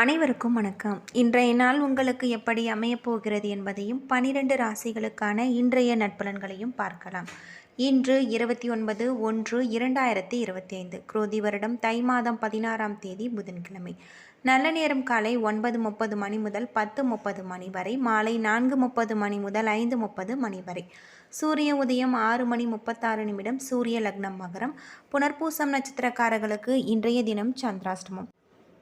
அனைவருக்கும் வணக்கம். இன்றைய நாள் உங்களுக்கு எப்படி அமையப் போகிறது என்பதையும் பனிரெண்டு ராசிகளுக்கான இன்றைய நட்பலன்களையும் பார்க்கலாம். இன்று இருபத்தி ஒன்பது ஒன்று இரண்டாயிரத்தி இருபத்தி ஐந்து குரோதி வருடம் தை மாதம் பதினாறாம் தேதி புதன்கிழமை. நல்ல நேரம் காலை ஒன்பது முப்பது மணி முதல் பத்து முப்பது மணி வரை மாலை நான்கு முப்பது மணி முதல் ஐந்து முப்பது மணி வரை. சூரிய உதயம் ஆறு மணி முப்பத்தாறு நிமிடம் சூரிய லக்னம் மகரம். புனர்பூசம் நட்சத்திரக்காரர்களுக்கு இன்றைய தினம் சந்திராஷ்டமம்.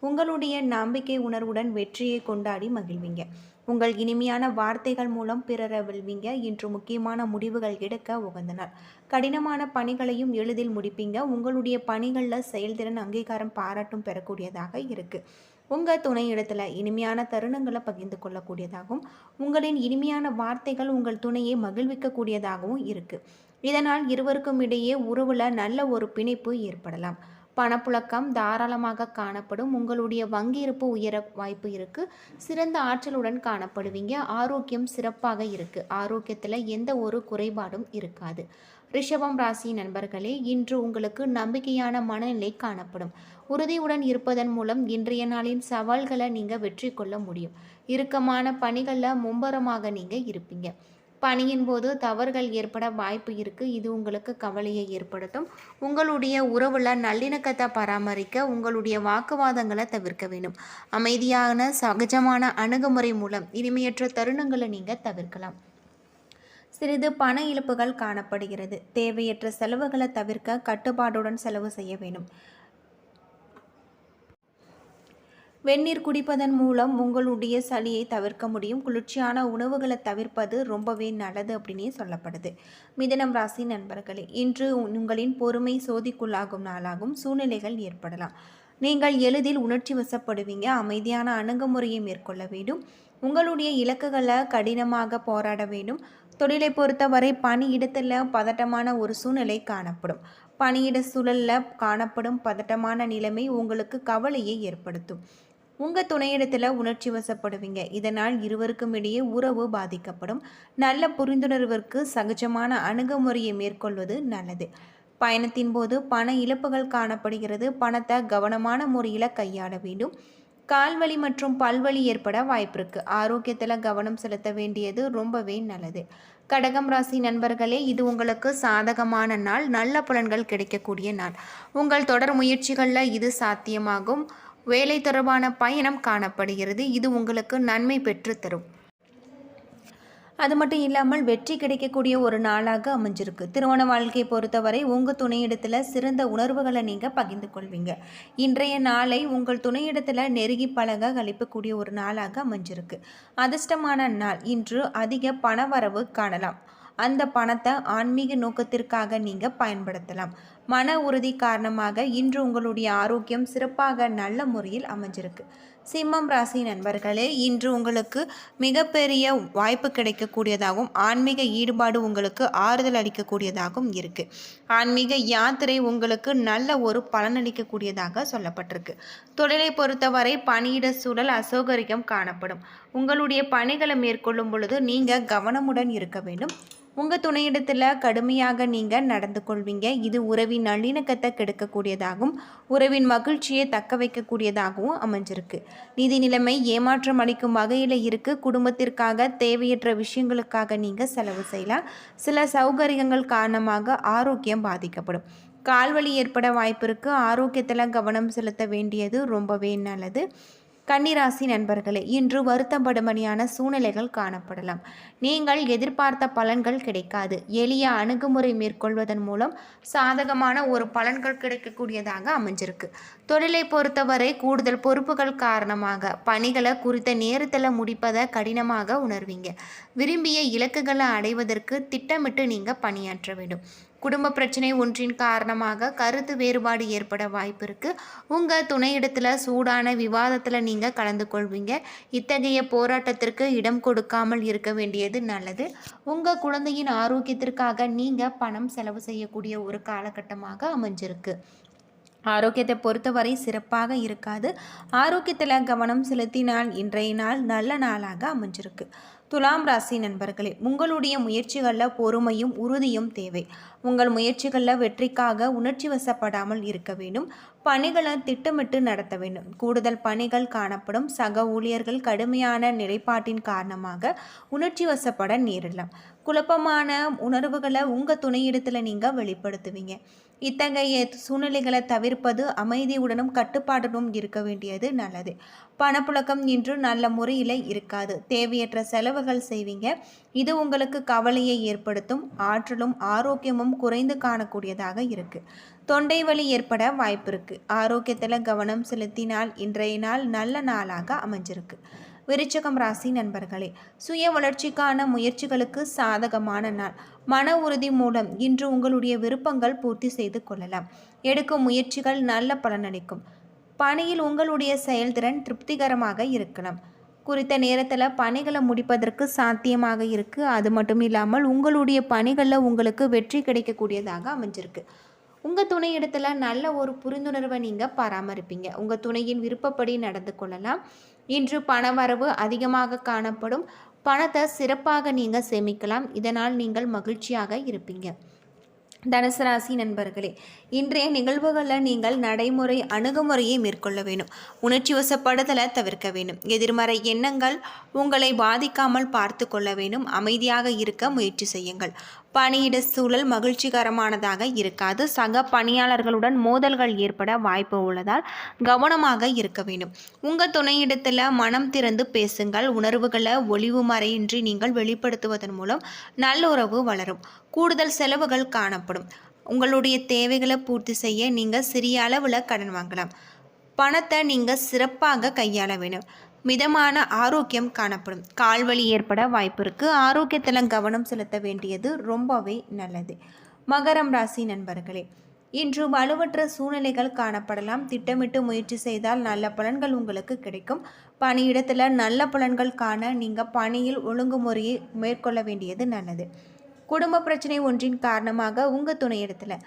உங்களுடைய நம்பிக்கை உணர்வுடன் வெற்றியை கொண்டாடி மகிழ்வீங்க. உங்கள் இனிமையான வார்த்தைகள் மூலம் பிறரை வெல்வீங்க. இன்று முக்கியமான முடிவுகள் எடுக்க உகந்த நாள் கடினமான பணிகளையும் எளிதில் முடிப்பீங்க. உங்களுடைய பணிகளில் செயல்திறன் அங்கீகாரம் பாராட்டும் பெறக்கூடியதாக இருக்குது உங்கள் துணை இடத்துல இனிமையான தருணங்களை பகிர்ந்து கொள்ளக்கூடியதாகவும் உங்களின் இனிமையான வார்த்தைகள் உங்கள் துணையை மகிழ்விக்கக்கூடியதாகவும் இருக்குது இதனால் இருவருக்கும் இடையே உறவில் நல்ல ஒரு பிணைப்பு ஏற்படலாம். பணப்புழக்கம் தாராளமாக காணப்படும். உங்களுடைய வங்கி இருப்பு உயர வாய்ப்பு இருக்குது சிறந்த ஆற்றலுடன் காணப்படுவீங்க. ஆரோக்கியம் சிறப்பாக இருக்குது ஆரோக்கியத்தில் எந்த ஒரு குறைபாடும் இருக்காது. ரிஷபம் ராசி நண்பர்களே இன்று உங்களுக்கு நம்பிக்கையான மனநிலை காணப்படும். உறுதியுடன் இருப்பதன் மூலம் இன்றைய நாளின் சவால்களை நீங்கள் வெற்றி கொள்ள முடியும். இறுக்கமான பணிகளில் மும்பரமாக நீங்கள் இருப்பீங்க. பணியின் போது தவறுகள் ஏற்பட வாய்ப்பு இருக்குது இது உங்களுக்கு கவலையை ஏற்படுத்தும். உங்களுடைய உறவில் நல்லிணக்கத்தை பராமரிக்க உங்களுடைய வாக்குவாதங்களை தவிர்க்க வேண்டும். அமைதியான சகஜமான அணுகுமுறை மூலம் இனிமையற்ற தருணங்களை நீங்கள் தவிர்க்கலாம். சிறிது பண இழப்புகள் காணப்படுகிறது. தேவையற்ற செலவுகளை தவிர்க்க கட்டுப்பாடுடன் செலவு செய்ய வேண்டும். வெந்நீர் குடிப்பதன் மூலம் உங்களுடைய சளியை தவிர்க்க முடியும். குளிர்ச்சியான உணவுகளை தவிர்ப்பது ரொம்பவே நல்லது அப்படின்னே சொல்லப்படுது. மிதனம் ராசி நண்பர்களே இன்று உங்களின் பொறுமை சோதிக்குள்ளாகும் நாளாகும் சூழ்நிலைகள் ஏற்படலாம். நீங்கள் எளிதில் உணர்ச்சி வசப்படுவீங்க. அமைதியான அணுகுமுறையை மேற்கொள்ள வேண்டும். உங்களுடைய இலக்குகளை கடினமாக போராட வேண்டும். தொழிலை பொறுத்தவரை பணியிடத்தில் பதட்டமான ஒரு சூழ்நிலை காணப்படும். பணியிட சூழலில் காணப்படும் பதட்டமான நிலைமை உங்களுக்கு கவலையை ஏற்படுத்தும். உங்கள் துணையிடத்தில் உணர்ச்சி வசப்படுவீங்க. இதனால் இருவருக்கும் இடையே உறவு பாதிக்கப்படும். நல்ல புரிந்துணர்விற்கு சகஜமான அணுகுமுறையை மேற்கொள்வது நல்லது. பயணத்தின் போது பண இழப்புகள் காணப்படுகிறது. பணத்தை கவனமான முறையில் கையாள வேண்டும். கால்வலி மற்றும் பல்வலி ஏற்பட வாய்ப்பிருக்கு ஆரோக்கியத்தில் கவனம் செலுத்த வேண்டியது ரொம்பவே நல்லது. கடகம் ராசி நண்பர்களே இது உங்களுக்கு சாதகமான நாள். நல்ல பலன்கள் கிடைக்கக்கூடிய நாள். உங்கள் தொடர் முயற்சிகளில் இது சாத்தியமாகும். வேலை தொடர்பான பயணம் காணப்படுகிறது. இது உங்களுக்கு நன்மை பெற்றுத்தரும் அது மட்டும் இல்லாமல் வெற்றி கிடைக்கக்கூடிய ஒரு நாளாக அமைஞ்சிருக்கு. திருமண வாழ்க்கையை பொறுத்தவரை உங்கள் துணையிடத்தில் சிறந்த உணர்வுகளை நீங்கள் பகிர்ந்து கொள்வீங்க. இன்றைய நாளை உங்கள் துணையிடத்தில் நெருங்கி பழக கழிப்பக்கூடிய ஒரு நாளாக அமைஞ்சிருக்கு. அதிர்ஷ்டமான நாள். இன்று அதிக பணவரவு காணலாம். அந்த பணத்தை ஆன்மீக நோக்கத்திற்காக நீங்கள் பயன்படுத்தலாம். மன உறுதி காரணமாக இன்று உங்களுடைய ஆரோக்கியம் சிறப்பாக நல்ல முறையில் அமைஞ்சிருக்கு. சிம்மம் ராசி நண்பர்களே இன்று உங்களுக்கு மிகப்பெரிய வாய்ப்பு கிடைக்கக்கூடியதாகவும் ஆன்மீக ஈடுபாடு உங்களுக்கு ஆறுதல் அளிக்கக்கூடியதாகவும் இருக்குது ஆன்மீக யாத்திரை உங்களுக்கு நல்ல ஒரு பலனளிக்கக்கூடியதாக சொல்லப்பட்டிருக்கு. தொழிலை பொறுத்தவரை பணியிட சூழல் அசௌகரியம் காணப்படும். உங்களுடைய பணிகளை மேற்கொள்ளும் பொழுது நீங்கள் கவனமுடன் இருக்க வேண்டும். உங்கள் துணையிடத்தில் கடுமையாக நீங்கள் நடந்து கொள்வீங்க. இது உறவின் நல்லிணக்கத்தை கெடுக்கக்கூடியதாகவும் உறவின் மகிழ்ச்சியை தக்க வைக்கக்கூடியதாகவும் அமைஞ்சிருக்கு. நிதி நிலைமை ஏமாற்றம் அளிக்கும் வகையில் இருக்குது குடும்பத்திற்காக தேவையற்ற விஷயங்களுக்காக நீங்கள் செலவு செய்யலாம். சில சௌகரியங்கள் காரணமாக ஆரோக்கியம் பாதிக்கப்படும். கால்வலி ஏற்பட வாய்ப்பு இருக்குது ஆரோக்கியத்தில் கவனம் செலுத்த வேண்டியது ரொம்பவே நல்லது. கன்னிராசி நண்பர்களே இன்று வருத்தப்படும்படியான சூழ்நிலைகள் காணப்படலாம். நீங்கள் எதிர்பார்த்த பலன்கள் கிடைக்காது. எளிய அணுகுமுறை மேற்கொள்வதன் மூலம் சாதகமான ஒரு பலன்கள் கிடைக்கக்கூடியதாக அமைஞ்சிருக்கு. தொழிலை பொறுத்தவரை கூடுதல் பொறுப்புகள் காரணமாக பணிகளை குறித்த நேரத்தில் முடிப்பதை கடினமாக உணர்வீங்க. விரும்பிய இலக்குகளை அடைவதற்கு திட்டமிட்டு நீங்கள் பணியாற்ற வேண்டும். குடும்ப பிரச்சனை ஒன்றின் காரணமாக கருத்து வேறுபாடு ஏற்பட வாய்ப்பு இருக்குது உங்கள் துணையிடத்தில் சூடான விவாதத்தில் நீங்கள் கலந்து கொள்வீங்க. இத்தகைய போராட்டத்திற்கு இடம் கொடுக்காமல் இருக்க வேண்டியது நல்லது. உங்கள் குழந்தையின் ஆரோக்கியத்திற்காக நீங்கள் பணம் செலவு செய்யக்கூடிய ஒரு காலகட்டமாக அமைஞ்சிருக்கு. ஆரோக்கியத்தை பொறுத்தவரை சிறப்பாக இருக்காது. ஆரோக்கியத்தில் கவனம் செலுத்தினால் இன்றைய நாள் நல்ல நாளாக அமைஞ்சிருக்கு. துலாம் ராசி நண்பர்களே உங்களுடைய முயற்சிகளில் பொறுமையும் உறுதியும் தேவை. உங்கள் முயற்சிகளில் வெற்றிக்காக உணர்ச்சி வசப்படாமல் இருக்க வேண்டும். பணிகளை திட்டமிட்டு நடத்த வேண்டும். கூடுதல் பணிகள் காணப்படும். சக ஊழியர்கள் கடுமையான நிலைப்பாட்டின் காரணமாக உணர்ச்சி வசப்பட நேரிடலாம். குழப்பமான உணர்வுகளை உங்கள் துணையிடத்தில் நீங்கள் வெளிப்படுத்துவீங்க. இத்தகைய சூழ்நிலைகளை தவிர்ப்பது அமைதியுடனும் கட்டுப்பாட்டுடனும் இருக்க வேண்டியது நல்லது. பணப்புழக்கம் இன்று நல்ல முறையில் இருக்காது. தேவையற்ற செலவுகள் செய்வீங்க. இது உங்களுக்கு கவலையை ஏற்படுத்தும். ஆற்றலும் ஆரோக்கியமும் குறைந்து காணக்கூடியதாக இருக்குது தொண்டை வலி ஏற்பட வாய்ப்பு இருக்குது ஆரோக்கியத்தில் கவனம் செலுத்தினால் இன்றைய நாள் நல்ல நாளாக அமைஞ்சிருக்கு. விருச்சகம் ராசி நண்பர்களே சுய வளர்ச்சிக்கான முயற்சிகளுக்கு சாதகமான நாள். மன உறுதி மூலம் இன்று உங்களுடைய விருப்பங்கள் பூர்த்தி செய்து கொள்ளலாம். எடுக்கும் முயற்சிகள் நல்ல பலனளிக்கும் பணியில் உங்களுடைய செயல்திறன் திருப்திகரமாக இருக்கலாம். குறித்த நேரத்தில் பணிகளை முடிப்பதற்கு சாத்தியமாக இருக்குது அது மட்டும் இல்லாமல் உங்களுடைய பணிகளில் உங்களுக்கு வெற்றி கிடைக்கக்கூடியதாக அமைஞ்சிருக்கு. உங்கள் துணை இடத்துல நல்ல ஒரு புரிந்துணர்வை நீங்கள் பராமரிப்பீங்க. உங்கள் துணையின் விருப்பப்படி நடந்து கொள்ளலாம். இன்று பணவரவு அதிகமாக காணப்படும். பணத்தை சிறப்பாக நீங்கள் சேமிக்கலாம். இதனால் நீங்கள் மகிழ்ச்சியாக இருப்பீங்க. தனுசு ராசி நண்பர்களே இன்றைய நிகழ்வுகளில் நீங்கள் நடைமுறை அணுகுமுறையை மேற்கொள்ள வேண்டும். உணர்ச்சி வசப்படுதலை தவிர்க்க வேண்டும். எதிர்மறை எண்ணங்கள் உங்களை பாதிக்காமல் பார்த்து கொள்ள வேண்டும். அமைதியாக இருக்க முயற்சி செய்யுங்கள். பணியிட சூழல் மகிழ்ச்சிகரமானதாக இருக்காது. சக பணியாளர்களுடன் மோதல்கள் ஏற்பட வாய்ப்பு உள்ளதால் கவனமாக இருக்க வேண்டும். உங்கள் துணையிடத்தில் மனம் திறந்து பேசுங்கள். உணர்வுகளை ஒளிவு மறையின்றி நீங்கள் வெளிப்படுத்துவதன் மூலம் நல்லுறவு வளரும். கூடுதல் செலவுகள் காணப்படும். உங்களுடைய தேவைகளை பூர்த்தி செய்ய நீங்கள் சிறிய அளவில் கடன் வாங்கலாம். பணத்தை நீங்கள் சிறப்பாக கையாள வேண்டும். மிதமான ஆரோக்கியம் காணப்படும். கால்வலி ஏற்பட வாய்ப்பு இருக்குது ஆரோக்கியத்தில் கவனம் செலுத்த வேண்டியது ரொம்பவே நல்லது. மகரம் ராசி நண்பர்களே இன்று வலுவற்ற சூழ்நிலைகள் காணப்படலாம். திட்டமிட்டு முயற்சி செய்தால் நல்ல பலன்கள் உங்களுக்கு கிடைக்கும். பணியிடத்தில் நல்ல பலன்கள் காண நீங்கள் பணியில் ஒழுங்குமுறையை மேற்கொள்ள வேண்டியது நல்லது. குடும்ப பிரச்சனை ஒன்றின் காரணமாக உங்கள் துணையிடத்தில்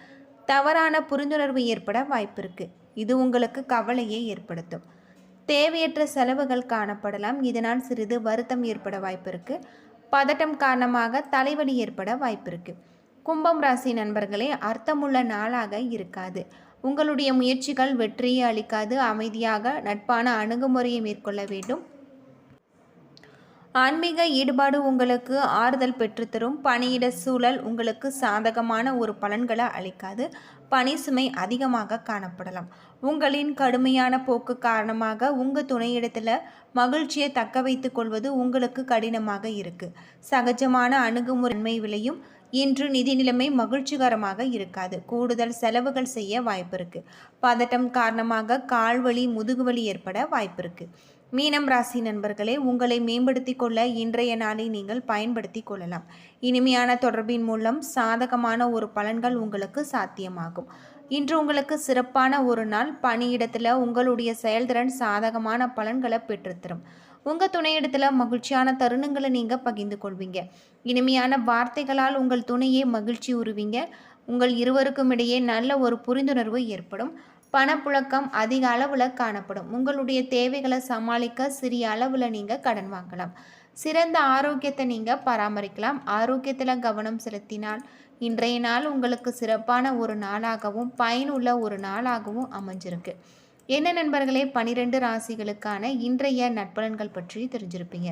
தவறான புரிந்துணர்வு ஏற்பட வாய்ப்பு இருக்குது இது உங்களுக்கு கவலையை ஏற்படுத்தும். தேவையற்ற செலவுகள் காணப்படலாம். இதனால் சிறிது வருத்தம் ஏற்பட வாய்ப்பு பதட்டம் காரணமாக தலைவலி ஏற்பட வாய்ப்பு கும்பம் ராசி நண்பர்களே அர்த்தமுள்ள நாளாக இருக்காது. உங்களுடைய முயற்சிகள் வெற்றியை அளிக்காது. அமைதியாக நட்பான அணுகுமுறையை மேற்கொள்ள வேண்டும். ஆன்மீக ஈடுபாடு உங்களுக்கு ஆறுதல் பெற்றுத்தரும். பணியிட சூழல் உங்களுக்கு சாதகமான ஒரு பலன்களை அளிக்காது. பணி சுமை அதிகமாக காணப்படலாம். உங்களின் கடுமையான போக்கு காரணமாக உங்கள் துணையிடத்தில் மகிழ்ச்சியை தக்க வைத்து கொள்வது உங்களுக்கு கடினமாக இருக்குது சகஜமான அணுகுமுறைமை விலையும் இன்று நிதி நிலைமை மகிழ்ச்சிகரமாக இருக்காது. கூடுதல் செலவுகள் செய்ய வாய்ப்பு இருக்குது பதட்டம் காரணமாக கால்வலி முதுகுவலி ஏற்பட வாய்ப்பு இருக்குது மீனம் ராசி நண்பர்களே உங்களை மேம்படுத்தி கொள்ள இன்றைய நாளை நீங்கள் பயன்படுத்தி கொள்ளலாம். இனிமையான தொடர்பின் மூலம் சாதகமான ஒரு பலன்கள் உங்களுக்கு சாத்தியமாகும். இன்று உங்களுக்கு சிறப்பான ஒரு நாள். பணியிடத்தில் உங்களுடைய செயல்திறன் சாதகமான பலன்களை பெற்றுத்தரும். உங்கள் துணையிடத்தில் மகிழ்ச்சியான தருணங்களை நீங்கள் பகிர்ந்து கொள்வீங்க. இனிமையான வார்த்தைகளால் உங்கள் துணையை மகிழ்ச்சி உருவீங்க. உங்கள் இருவருக்கும் இடையே நல்ல ஒரு புரிந்துணர்வு ஏற்படும். பணப்புழக்கம் அதிக அளவில் காணப்படும். உங்களுடைய தேவைகளை சமாளிக்க சிறிய அளவில் நீங்கள் கடன் வாங்கலாம். சிறந்த ஆரோக்கியத்தை நீங்கள் பராமரிக்கலாம். ஆரோக்கியத்தில் கவனம் செலுத்தினால் இன்றைய நாள் உங்களுக்கு சிறப்பான ஒரு நாளாகவும் பயனுள்ள ஒரு நாளாகவும் அமைஞ்சிருக்கு. என்ன நண்பர்களே? பனிரெண்டு ராசிகளுக்கான இன்றைய நட்பலன்கள் பற்றி தெரிஞ்சிருப்பீங்க.